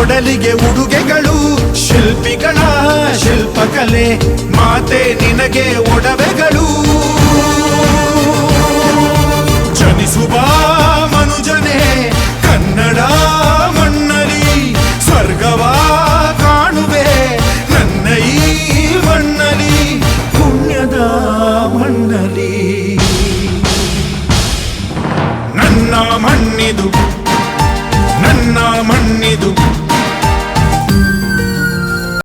ಒಡಲಿಗೆ ಉಡುಗೆಗಳು. ಶಿಲ್ಪಿಗಳ ಶಿಲ್ಪಕಲೆ, ಮಾತೆ ನಿನಗೆ ಒಡವೆಗಳು. ಜನಿಸುವ ಮನುಜನೇ, ಕನ್ನಡ ಮಣ್ಣಲಿ ಸ್ವರ್ಗವ ಕಾಣುವೆ. ನನ್ನ ಈ ಮಣ್ಣಲಿ ಪುಣ್ಯದ ಮಣ್ಣಲಿ ನನ್ನ